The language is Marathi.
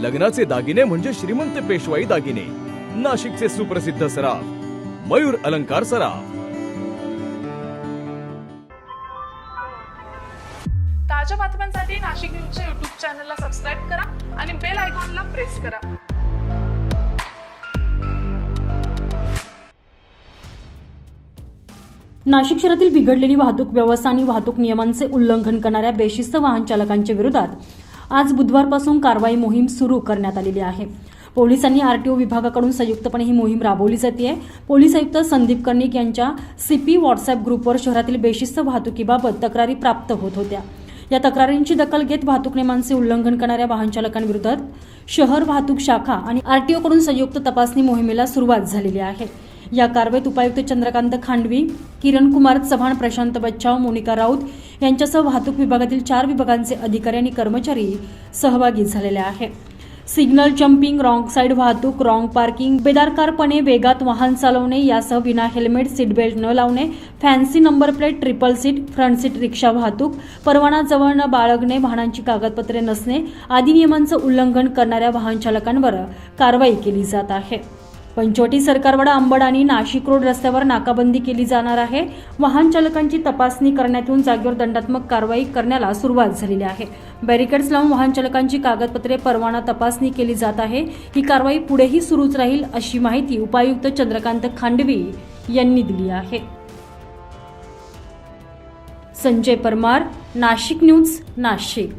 लग्नाचे दागिने म्हणजे श्रीमंत पेशवाई दागिने. नाशिकचे सुप्रसिद्ध सराफ मयूर अलंकार सराफ. ताज्या बातम्यांसाठी नाशिक न्यूजच्या युट्यूब चॅनलला सबस्क्राईब करा आणि बेल आयकॉनला प्रेस करा. नाशिक शहरातील बिघडलेली वाहतूक व्यवस्था आणि वाहतूक नियमांचे उल्लंघन करणाऱ्या बेशिस्त वाहन चालकांच्या विरोधात आज बुधवारपासून कारवाई मोहीम सुरू करण्यात आलेली आहे. पोलिसांनी आरटीओ विभागाकडून संयुक्तपणे ही मोहीम राबवली जाते आहे पोलीस आयुक्त संदीप कर्णिक यांच्या सीपी व्हॉट्सअप ग्रुपवर शहरातील बेशिस्त वाहतुकीबाबत तक्रारी प्राप्त होत होत्या. या तक्रारींची दखल घेत वाहतूक नियमांचे उल्लंघन करणाऱ्या वाहन चालकांविरोधात शहर वाहतूक शाखा आणि आरटीओकडून संयुक्त तपासणी मोहिमेला सुरुवात झालेली आहे. या कारवाईत उपायुक्त चंद्रकांत खांडवी किरण कुमार चव्हाण प्रशांत बच्चाव मोनिका राऊत यांच्यासह वाहतूक विभागातील चार विभागांचे अधिकारी आणि कर्मचारी सहभागी झालेले आहेत. सिग्नल जम्पिंग रॉंग साईड वाहतूक रॉंग पार्किंग बेदारकारपणे वेगात वाहन चालवणे यासह विना हेल्मेट सीट बेल्ट न लावणे fancy number plate triple seat front seat rickshaw वाहतूक परवाना जवळ न बाळगणे वाहनांची कागदपत्रे नसणे आदी नियमांचं उल्लंघन करणाऱ्या वाहन चालकांवर कारवाई केली जात आहे. पंचवटी सरकारवाडा अंबड आणि नाशिक रोड रस्त्यावर नाकाबंदी केली जाणार आहे. वाहन चालकांची तपासणी करण्यात येऊन जागेवर दंडात्मक कारवाई करण्याला सुरुवात झालेली आहे. बॅरिकेड्स लावून वाहन चालकांची कागदपत्रे परवाना तपासणी केली जात आहे. ही कारवाई पुढेही सुरूच राहील अशी माहिती उपायुक्त चंद्रकांत खांडवी यांनी दिली आहे. संजय परमार नाशिक न्यूज नाशिक.